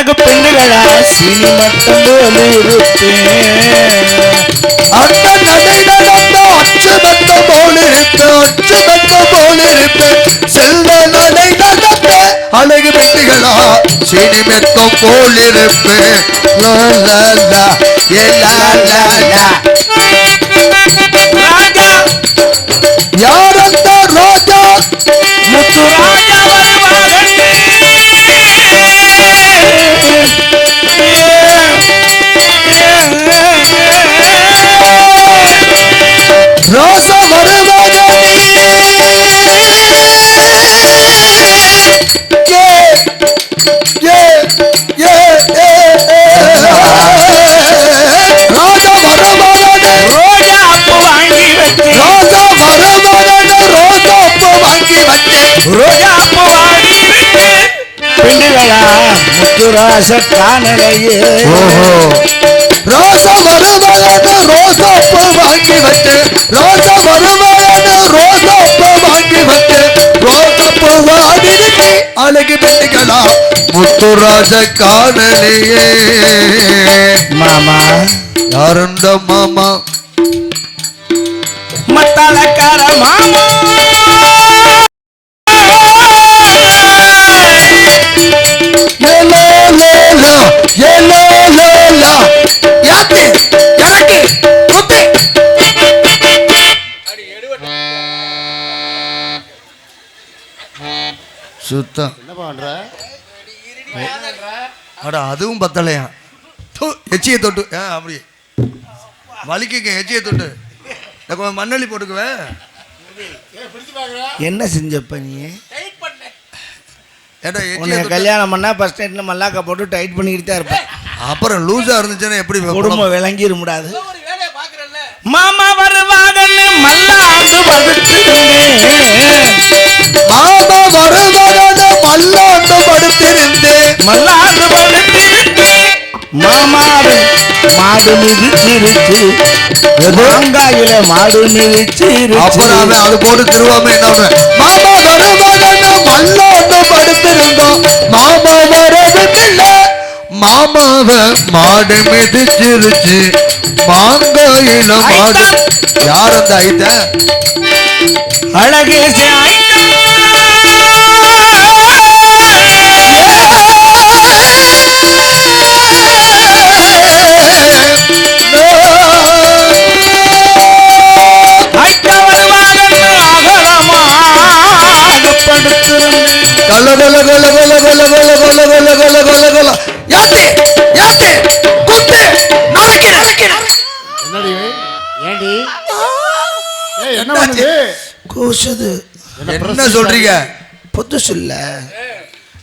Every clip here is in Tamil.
அழகு பெண்ணுகளா? சினி மட்டும் போல இருப்பேன். அந்த நடைநடந்த அச்சுபத்த போல இருப்பேன் அச்சுபத்த போல இருப்பேன். செல்வ நடை நடந்த அழகு பெண்ணுகளா? சினி மெத்தம் போல் இருப்பேன். யார் ராஜா? முத்துராச காணலையே ரோசா வருவாயன ரோசா பூ வாங்கி வச்சு ரோசா வருவாயன ரோசா பூ வாங்கி வச்சு ரோசா பூ அழகு பெண்களா முத்துராஜ காணலையே மாமா. யாருண்ட மாமா? மத்தாளக்கார மாமா. சுத்தம். என்ன பண்ற? அட அதுவும் பத்தலையா? எச்சியை தொட்டு ஆ அப்படி. வலிக்குங்க எச்சியை தொட்டு. இந்த கொஞ்சம் மண்ணள்ளி போட்டுக்குவேன் என்ன செஞ்சப்ப நீ? எச்சியை உன்னை தொட்டு. கல்யாணம் பண்ணா ஃபர்ஸ்ட் நைட்ல மல்லாக்கா போட்டு டைட் பண்ணிக்கிட்டு தான் இருப்பேன் அப்புறம் லூசா இருந்துச்சுன்னா எப்படி குடும்பம்? விளங்கிட முடியாது. மாமா வருவாங்கன்னு மல்லாந்து படுத்திருந்தேன் மாமா மல்லாண்டு படுத்திருந்தேன் மாமாடு மாடு மிதிச்சிருச்சு மாங்காயில மாடு மிதிச்சிருச்சு அப்புறம் அது போட்டு திருவாம என்ன அவன், மாமா வருவதன மல்லாண்டு படுத்திருந்தோம். மாமா வரதுமில்ல மாமாவ மாடு மிதிச்சிருச்சு. மாங்காயில மாடு. யார் அந்த ஐட்ட அழகே கல ஏய் என்ன பண்ணுது கூசுது. என்ன சொல்றீங்க? புதுசு இல்ல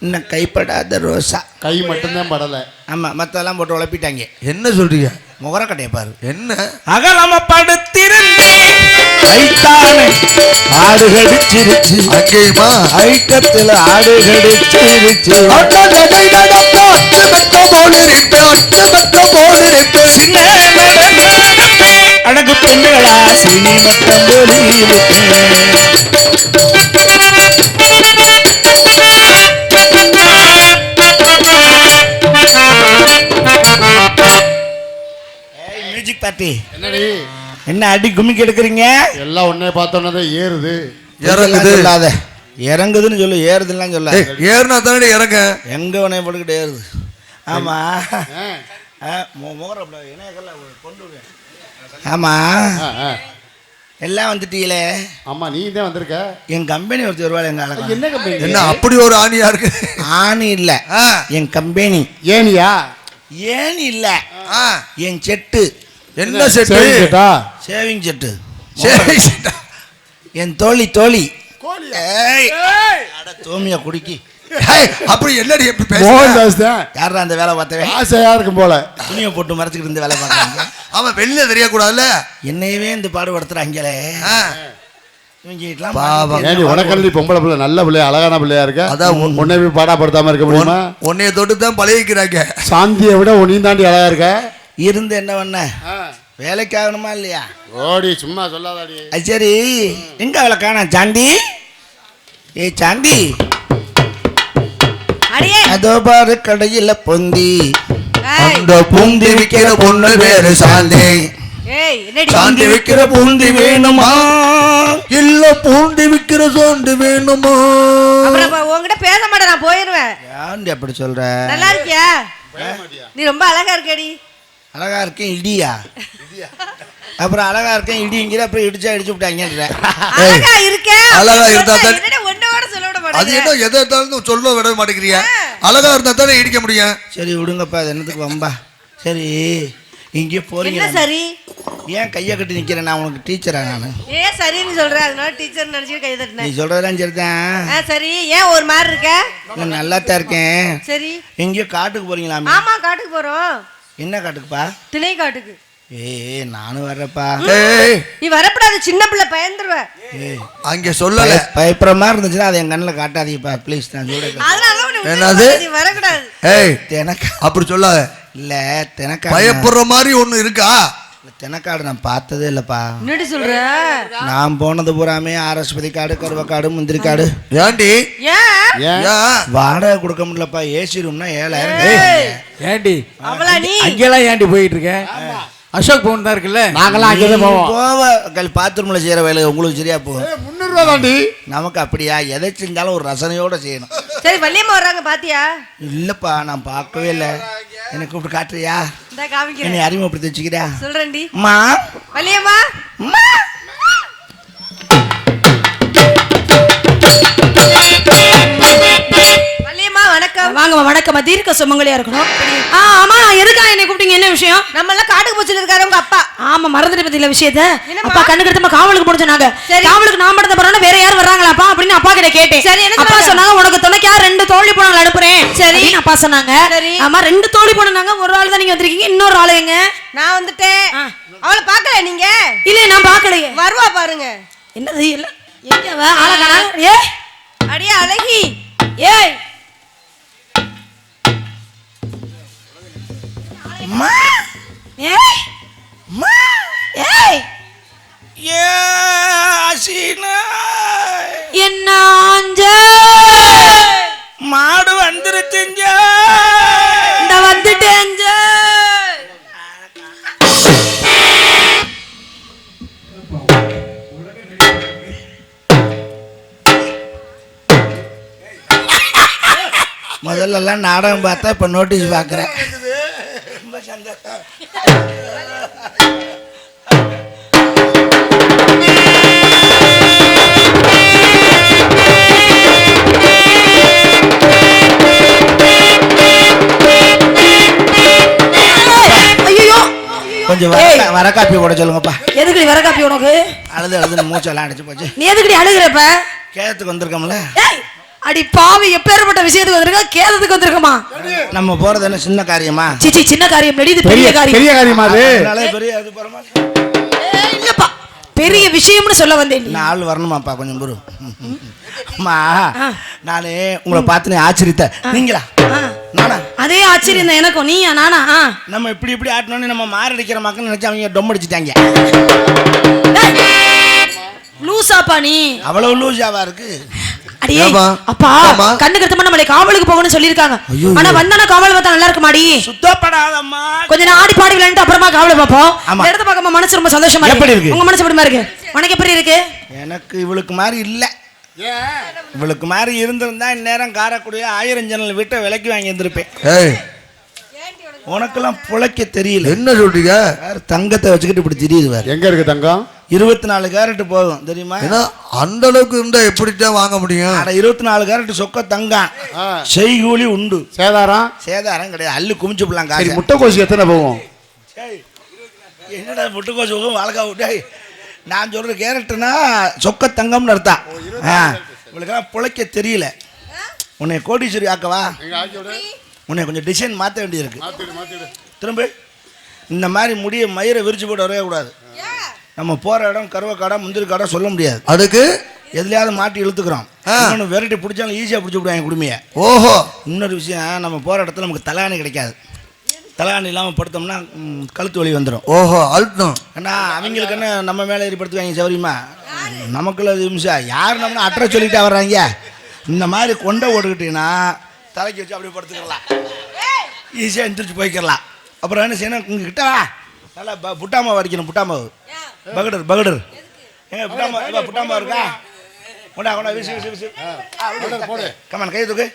இன்னும் கைப்படாத ரோசா. கை மட்டும்தான் படல. ஆமா மத்தெல்லாம் போட்டு உழப்பிட்டாங்க. என்ன சொல்றீங்க? முகரக்கட்டையை பாரு. என்ன? அகலம படுத்திருந்தேன் ஐத்தானே. ஆடு கடிச்சிருச்சு அங்கேயுமா? ஐட்டத்துல ஆடு கடிச்சிருச்சு அண்ணா நடை நடந்த அட்டு சினி மட்டம் போலி மியூசிக் பார்ட்டி என்னடி? என்ன அடி கும்மிக்கு எடுக்கிறீங்க? எல்லாம் உன்னை பார்த்தோன்னே ஏறுது. இறங்குது சொல்லாத? இறங்குதுன்னு சொல்லு ஏறுதுலாம் சொல்ல ஏறுனா தானே இறங்க. எங்க உனைய போட்டுக்கிட்டு ஏறுது. ஆமா. ஆ, ஆ, மு- முகரப்புல இணையக்கல்ல கொண்டு விடு. ஆமா. ஆ, ஆ. எல்லாம் வந்துட்டீங்களே? ஆமா நீ தான் வந்திருக்க? என் கம்பெனி ஒருத்தர் வருவாள் எங்க ஆளுங்க என்ன கம்பெனி? என்ன அப்படி ஒரு ஆணியா இருக்கு? ஆணி இல்ல. ஆ, என் கம்பெனி. ஏனியா ஏணி இல்ல. ஆ. என் செட்டு. என்ன செட்டு? சேவிங் செட்டு சரி செட்டா. என் தோழி தோழி. கோழியா? ஏய், அட தோமியா குடிக்கி. அப்படி என்னடி எப்படி மோகன் பேசுற தாஸ் தான் யாரா அந்த வேலை பார்த்தவன்? ஆசையா இருக்கும் போல. துணியை போட்டு மறைச்சிக்கிட்டு இருந்து வேலை பார்க்கறாங்க. அவன் வெளியில தெரியக்கூடாதுல்ல? என்னையவே இந்த பாடுபடுத்துறாங்களே உனக்கல்வி பொம்பளை பிள்ளை நல்ல பிள்ளையா அழகான பிள்ளையா இருக்க? அதான் உன்- உன்னை போய் பாடாப்படுத்தாம இருக்க முடியுமா? உன்னைய தொட்டு தான் பழகிக்கிறாங்க. சாந்தியை விட உன்னையும் தாண்டி அழகா இருக்க? இருந்து என்ன பண்ண? வேலைக்கு ஆகணுமா இல்லையா? ஓடி சும்மா சொல்லாதாடி. சரி. எங்க அவளை காண சாண்டி ஏய் சாண்டி அதோ பாரு கடையில பொந்தி. அந்த பூந்தி விக்கிற பொண்ணு பேரு சாந்தி. ஏய் என்னடி? சாந்தி விக்கிற பூந்தி வேணுமா? இல்ல பூந்தி விக்கிற சோண்டு வேணுமா? உன்கிட்ட பேச மாட்டேன் நான் போயிருவேன் ஏன்டி அப்படி சொல்ற? நல்லா இருக்கியா? நீ ரொம்ப அழகா இருக்கடி. அழகா இருக்கேன் இடியா. அப்புறம் அழகா இருக்கேன் இடிங்கிற அப்புறம் இடிச்சா இடிச்சு விட்டாங்க அழகா இருக்க அழகா இருந்தா அது என்ன எதை இருந்தாலும் சொல்ல விட மாட்டேங்கிறியா? அழகா இருந்தா தானே இடிக்க முடியும்? சரி விடுங்கப்பா அது என்னத்துக்கு வம்பா? சரி இங்கே போறீங்க சரி? ஏன் கையை கட்டி நிக்கிறேன்? நான் உனக்கு டீச்சரா நான். ஏன் சரின்னு சொல்ற. அதனால டீச்சர் நினைச்சு கை நீ தட்டினேன் சொல்றதெல்லாம் சரிதான். ஆ சரி. ஏன் ஒரு மாதிரி இருக்க? நான் நல்லா தான் இருக்கேன். சரி. எங்கேயோ காட்டுக்கு போறீங்களாமே ஆமா காட்டுக்கு போறோம். என்ன காட்டுக்குப்பா? திணை காட்டுக்கு ஏய் நானும் வர்றப்பா நீ வரக்கூடாது சின்ன பிள்ளை பயந்துருவ. அங்க சொல்லல. பயப்படுற மாதிரி இருந்துச்சுன்னா அதை என் கண்ணில் காட்டாதீங்கப்பா ப்ளீஸ் நான் சொல்றேன் அதனால உன்னை விட்டு என்னது? நீ வரக்கூடாது. ஏய். தெனக்கா அப்படி சொல்லாத. இல்ல தெனக்கா பயப்படுற மாதிரி ஒண்ணு இருக்கா? தெனக்காடு நான் பார்த்ததே இல்லப்பா. என்னடி சொல்ற? நான் போனது பூராமே ஆரஸ்பதி காடு கருவக்காடு முந்திரி காடு. ஏண்டி? ஏன்? வாடகை கொடுக்க முடியலப்பா ஏசி ரூம்னா ஏழாயிரம் ஏய், ஏண்டி? அவளா நீ? அங்கெல்லாம் ஏண்டி போயிட்டு இருக்க? அசோக் பவன் தான் இருக்குல்ல? நாங்களாம் அங்கே தான் போவோம். போவ கல் பாத்ரூம்ல செய்யற வேலை உங்களுக்கு சரியா போகும். முந்நூறுரூவா தாண்டி நமக்கு அப்படியா? எதை செஞ்சாலும் ஒரு ரசனையோட செய்யணும். சரி வள்ளியம்மா வர்றாங்க பாத்தியா? இல்லப்பா நான் பார்க்கவே இல்லை. எனக்கு கூப்பிட்டு காட்டுறியா? என்னை அறிமுகப்படுத்தி வச்சுக்கிறா சொல்றேன்டி. அம்மா. வள்ளியம்மா. அம்மா. வாங்கம்மா வணக்கம்மா. தீர்க்க சுமங்கலியா இருக்கணும். ஆமா எதுக்கா என்னை கூப்பிட்டீங்க? என்ன விஷயம்? நம்ம எல்லாம் காட்டுக்கு போச்சுல இருக்காரு உங்க அப்பா. ஆமா மறந்துட்டு பத்தியில விஷயத்த? அப்பா கண்ணு கருத்தமா காவலுக்கு சரி. காவலுக்கு நான் மட்டும் போறேன்னா வேற யார் வர்றாங்களாப்பா அப்படின்னு அப்பா கிட்ட கேட்டேன். சரி, அப்பா சொன்னாங்க? உனக்கு துணைக்கா ரெண்டு தோழி போனாங்க அனுப்புறேன்? சரி. அப்பா சொன்னாங்க. ஆமா ரெண்டு தோழி போனாங்க ஒரு ஆள் தான் நீங்க வந்திருக்கீங்க இன்னொரு ஆளு எங்க? நான் வந்துட்டேன். அவளை பார்க்கல நீங்க? இல்ல நான் பாக்கலையே வருவா பாருங்க. என்னது இல்ல. எங்க காணா? ஏ அடியே அழகி. ஏய். அம்மா ஏய்! அம்மா ஏய்! ஏ அசீனா! என்ன ஆஞ்ச? மாடு வந்துருச்சுங்க. இந்த வந்துட்டேன் முதல்ல எல்லாம் நாடகம் பார்த்தா இப்ப நோட்டீஸ் பார்க்குறேன் கொஞ்சம். வர காப்பி போட சொல்லுங்கப்பா. எதுக்கு வர காப்பி உனக்கு? அழுது அழுது மூச்செல்லாம் அடிச்சு போச்சு. நீ எதுக்குடி அழுகிறப்ப கேத்துக்கு வந்திருக்கோம்ல. அடி பாவி எப்பேற்பட்ட விஷயத்துக்கு வந்திருக்க? கேதத்துக்கு வந்திருக்கமா? நம்ம போறது என்ன சின்ன காரியமா? சிச்சி சின்ன காரியம் இல்லடி, இது பெரிய காரியம். பெரிய காரியமா அது? பெரிய அது ஏய், இல்லப்பா. பெரிய விஷயம்னு சொல்ல வந்தேன் நீ. நான் ஆள் வரணுமாப்பா கொஞ்சம் பொறு அம்மா. நானு உங்களை பார்த்து ஆச்சரித்த நீங்களா? ஆ. நானா? அதே ஆச்சரியம் தான் எனக்கும். நீயா நானா. நம்ம இப்படி இப்படி ஆட்டினோன்னு நம்ம மாரடிக்கிற மக்கள் நினைச்சு அவங்க டொம் அடிச்சிட்டாங்க லூசாப்பா நீ. அவ்வளவு லூஸாவா இருக்கு? ஏம்மா? அப்பா ஏம்மா? கண்ணு கருத்தமா நம்மளை காவலுக்கு போகணும்னு சொல்லிருக்காங்க. ஆனா வந்தானா காவல் பார்த்தா நல்லா இருக்குமாடி? சுத்தப்படாதம்மா. கொஞ்ச நேரம் ஆடி பாடி விளையாண்டு அப்புறமா காவலை. இந்த இடத்த பார்க்க மனசு ரொம்ப சந்தோஷமா எப்படி இருக்கு? உங்க மனசு எப்படிமா இருக்கு? உனக்கு எப்படி இருக்கு? எனக்கு இவளுக்கு மாதிரி இல்ல. இவளுக்கு மாதிரி இருந்திருந்தா இந்நேரம் காரக்குடிய ஆயிரம் ஜன்னல் வீட்டை விலைக்கு வாங்கி இருந்திருப்பேன் ஏய். உனக்கெல்லாம் புழைக்க தெரியல. என்ன சொல்றீங்க? தங்கத்தை வச்சுக்கிட்டு இப்படி தெரியுது எங்க இருக்கு தங்கம்? இருபத்தி நாலு கேரட் போதும் தெரியுமா? ஏன்னா அந்த அளவுக்கு இருந்தா எப்படித்தான் வாங்க முடியும்? அட இருபத்தி நாலு கேரட் சொக்க தங்கம். செய்கூலி உண்டு. சேதாரம்? சேதாரம் கிடையாது. அள்ளு குமிச்சு போடலாம் சரி காசு. முட்டைக்கோசு எத்தனை போகும்? என்னடா முட்டுக்கோசு வாழக்கா விட்டு நான் சொல்ற கேரட்டுனா சொக்க தங்கம்னு அர்த்தம். ஆ இவளுக்கெல்லாம் பிழைக்க தெரியல. உன்னை கோடீஸ்வரி ஆக்கவா? உன்னை கொஞ்சம் டிசைன் மாற்ற வேண்டியிருக்கு. திரும்ப இந்த மாதிரி முடிய மயிரை விரிச்சு போட்டு வரவே கூடாது. நம்ம போகிற இடம் கருவக்காடா முந்திரி காடா சொல்ல முடியாது. அதுக்கு? எதுலையாவது மாட்டி இழுத்துக்கிறோம். இன்னொன்று விரட்டி பிடிச்சாலும் ஈஸியாக பிடிச்சி விடுவாங்க குடுமையை. ஓஹோ. இன்னொரு விஷயம் நம்ம போகிற இடத்துல நமக்கு தலாணி கிடைக்காது. தலாணி இல்லாமல் படுத்தோம்னா கழுத்து வலி வந்துடும் ஓஹோ அழுத்தம். ஏன்னா அவங்களுக்கு என்ன நம்ம மேலே ஏறி படுத்துவாங்க சௌரியமா? நமக்குள்ள அது நிமிஷம். யார் நம்ம அட்ரஸ் சொல்லிட்டே வர்றாங்க? இந்த மாதிரி கொண்டை ஓட்டுக்கிட்டீங்கன்னா தலைக்கு வச்சு அப்படியே படுத்துக்கலாம். ஈஸியாக எந்திரிச்சு போய்க்கிடலாம் அப்புறம் என்ன செய்யணும்? உங்ககிட்ட வா. நல்லா ப- புட்டாமாவு அடிக்கணும் புட்டாமாவு. பகடர் பகடர். ஏங்க புட்டாமா ஏப்பா, புட்டாமாவு இருக்கா? கொண்டா கொண்டா வீசு வீசு வீசு. போடு. கமான் கை தூக்கு.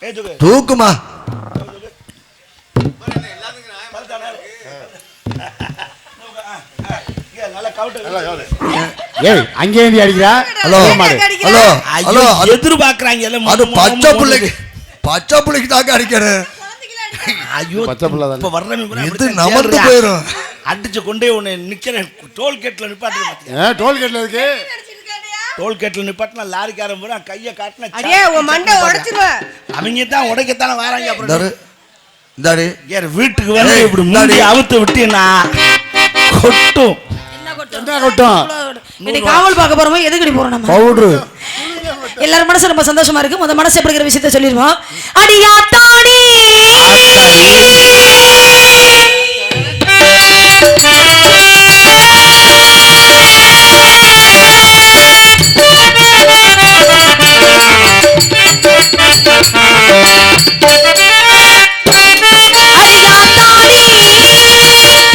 கை தூக்கு. தூக்குமா? எதிர்பார்க்கறாங்க பச்சை பிள்ளைக்கு பச்சை பிள்ளைக்கு தாக்க அடிக்கிறேன். ஐயோ. இப்ப வர்றவன் பூரா இது சேர்றா. போயிரும். அடிச்சு கொண்டே உன்னை நிக்கிறேன் டோல் கேட்ல நிப்பாட்டு ஏ டோல்கேட்ல இருக்கு டோல் கேட்ல நிப்பாட்டினா லாரிக்காரன் பூரா கையை காட்டின அடியே உன் மண்டை உடைச்சிருவேன் அவங்க தான் உடைக்கத்தானே வராங்க அப்புறம் இந்தாரு ஏறு வீட்டுக்கு வந்து இப்படி இந்தாடி. முன்னாடி அவுத்து விட்டீங்கன்னா கொட்டும் என்ன கொட்டும்? என்ன கொட்டும். இன்னைக்கு காவல் பார்க்க போறோமோ எதுக்கடி போறோம் நம்ம பவுடரு எல்லாரும் மனசு ரொம்ப சந்தோஷமா இருக்கு. முத மனசு எப்படிங்கிற விஷயத்த சொல்லிடுவோம் அடியா தாடி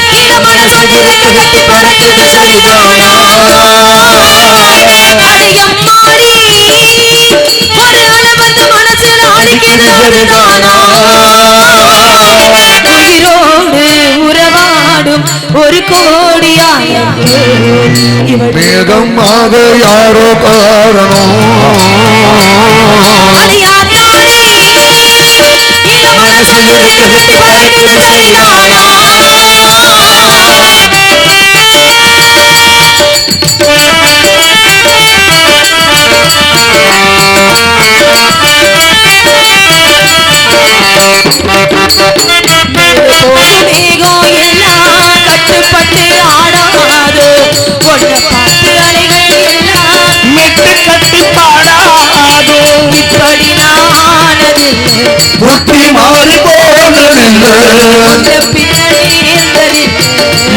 அடியா மனசு பறக்குது அடிக்கிறது அதுதானா உயிரோடு உறவாடும் ஒரு கோடியாயம் இவள் மேகமாக யாரோ காரணம். அடியாத்தாடி இந்த புத்தி மாறி போனதில்லை அந்த பின்னணி இருந்ததில்லை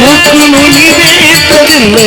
மூக்கு நுனி வீட்டதில்லை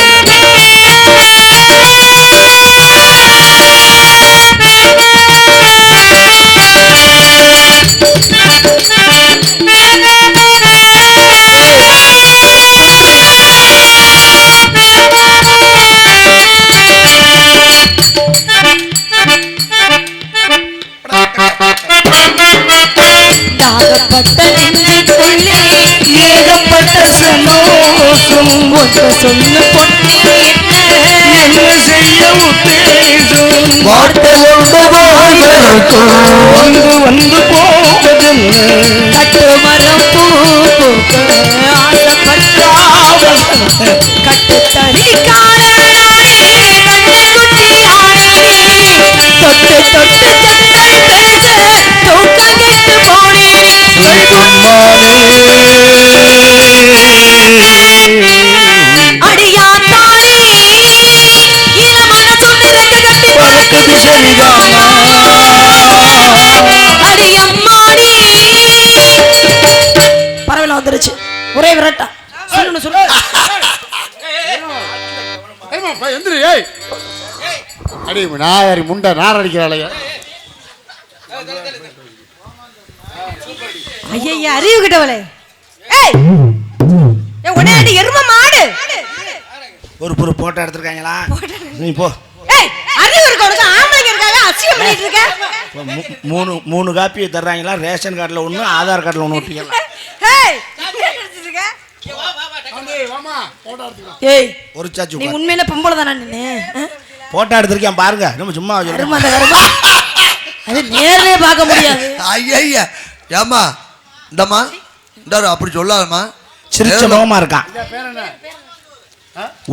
கேட்டாயோ நெஞ்சுக்குள்ளே ஏகப்பட்ட சந்தோஷம். ஒன்று சொல்லு பொண்ணு என்ன? செய்ய உத்தேசம்? வார்த்தை வந்து வந்து போவதில்லை. கட்டு மரம் பூ பூக்க ஆசைப்பட்டாவ கட்டு தொட்டு தொட்டு ஜன்னல் பேச தூக்கம் கெட்டு போனேன் அடியா அடி நாயரி முண்டை நார் அடிக்கிறாளையா ஐயா அறிவு கிட்டவளே. ஏய் உடனே அடி எரும மாடு? ஒரு ஒரு போட்டோ எடுத்திருக்காங்களா? நீ போ. ஏய் அறிவு இருக்க உனக்கு ஆம்பளைங்க இருக்காங்க பண்ணிட்டு இருக்க. மூணு மூணு காப்பி தர்றாங்களா? ரேஷன் கார்டில் ஒன்று ஆதார் கார்டில் ஒன்று ஒட்டிக்கலாம். ஏய் ஒரு சாச்சு நீ. உண்மையில பொம்பளை தானே நீ? போட்டோ எடுத்திருக்கேன் பாருங்க. நம்ம சும்மா வச்சிருக்கோம். அந்த கருமா அது நேர்லயே பார்க்க முடியாது. ஐயா ஏம்மா? இந்தம்மா. இந்தாரு அப்படி சொல்லாதம்மா. சிரிச்ச முகமா இருக்கான்.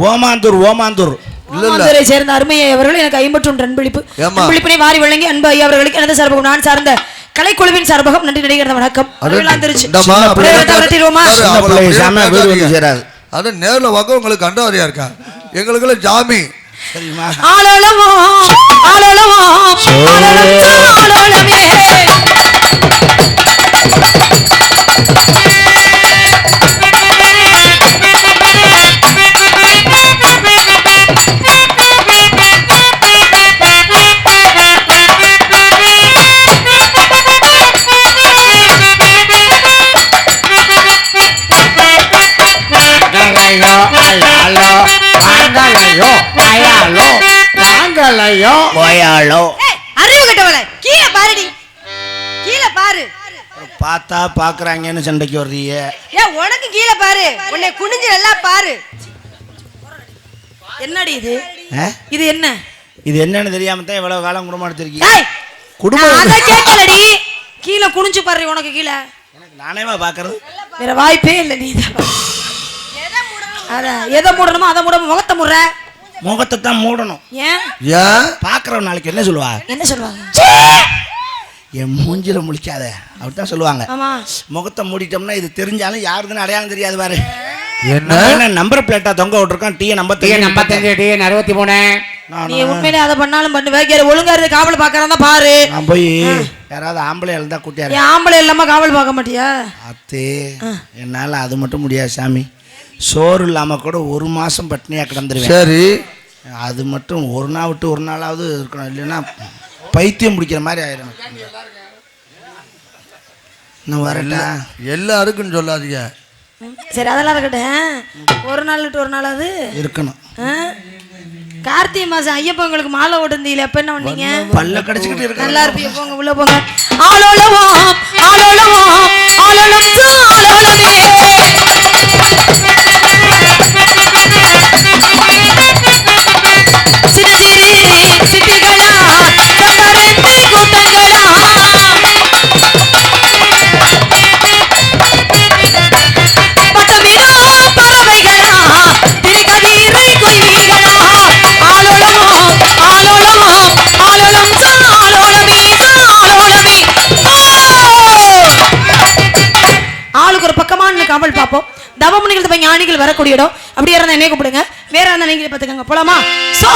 ஓமாந்தூர் ஓமாந்தூர். இல்ல இல்ல. மாமதுரை சேர்ந்த அருமையை அவர்கள் எனக்கு ஐம்பற்றொன்று அன்பளிப்பு. ஏம்மா? அன்பளிப்பினை வாரி வழங்கி அன்பு ஐயா அவர்களுக்கு எனது சார்பாக நான் சார்ந்த கலைக்குழுவின் சார்பாக நன்றி நடிகர் வணக்கம். அது நேர்ல வாங்க உங்களுக்கு கண்டவாரியா இருக்கா? எங்களுக்குள்ள ஜாமி. சரிம்மா ஆளோளமோ ஆளோளமோ ஆளோளம் போயாளோ ஏய், அறிவு கட்டவளே கீழே பாருடி. கீழே பாரு. பார்த்தா பாக்குறாங்கன்னு சண்டைக்கு வர்றீங்க. ஏன் உனக்கு கீழே பாரு. உன்னை குனிஞ்சு நல்லா பாரு. என்னடி இது? இது என்ன? இது என்னன்னு தெரியாம தான் இவ்வளவு காலம் குடும்பம் எடுத்திருக்கீங்க குடும்பம் அதை கேட்கலடி. கீழே குனிஞ்சு பாரு உனக்கு கீழே. எனக்கு நானேவா பாக்குறது வேற வாய்ப்பே இல்லை நீ அதான் எதை மூடணுமோ அதை மூட முகத்தை முடுற. முகத்தை தான் மூடணும். ஏன்? ஏன் பாக்குறவன் நாளைக்கு என்ன சொல்லுவா? என்ன சொல்லுவாங்க? என் மூஞ்சில முழிக்காத. அப்படித்தான் சொல்லுவாங்க. ஆமா. முகத்தை மூடிட்டோம்னா இது தெரிஞ்சாலும் யாருதுன்னு அடையாளம் தெரியாது பாரு. என்ன? நம்பர் பிளேட்டா தொங்க நம்பர் டிஎன் ஐம்பத்தஞ்சு. டிஎன் அறுபத்தி மூணு. நீ உண்மையிலே அதை பண்ணாலும் பண்ணு வேற ஒழுங்கா இருந்து காவல் பாக்குறதா பாரு. நான் போய் யாராவது ஆம்பளை இருந்தா கூட்டியாரு என் ஆம்பளை இல்லாம காவல் பார்க்க மாட்டியா? அத்தே என்னால் அது மட்டும் முடியாது சாமி. சோறு இல்லாமல் கூட ஒரு மாதம் பட்னியாக கிடந்துருவேன். சரி. அது மட்டும் ஒரு நாள் விட்டு ஒரு நாளாவது இருக்கணும். இல்லைன்னா பைத்தியம் பிடிக்கிற மாதிரி ஆயிரும். இன்னும் வரட்டா? எல்லாருக்கும் சொல்லாதீங்க. சரி அதெல்லாம் இருக்கட்டும். ஒரு நாள் விட்டு ஒரு நாளாவது. இருக்கணும்? கார்த்திகை மாசம் ஐயப்பங்களுக்கு மாலை ஓட்டுந்தீல எப்ப என்ன பண்ணீங்க? பல்ல கடிச்சுக்கிட்டு இருக்கணும். நல்லா இருப்பீங்க. போங்க உள்ள போங்க. ஆளோளவோ ஆளோளவோ ஆளோளம் ஆளோளமே ஞானிகள் வரக்கூடிய இடம். அப்படியே இருந்தா என்னை கூப்பிடுங்க. வேற இருந்தா நீங்களே பார்த்துக்கங்க. போலாமா? சோ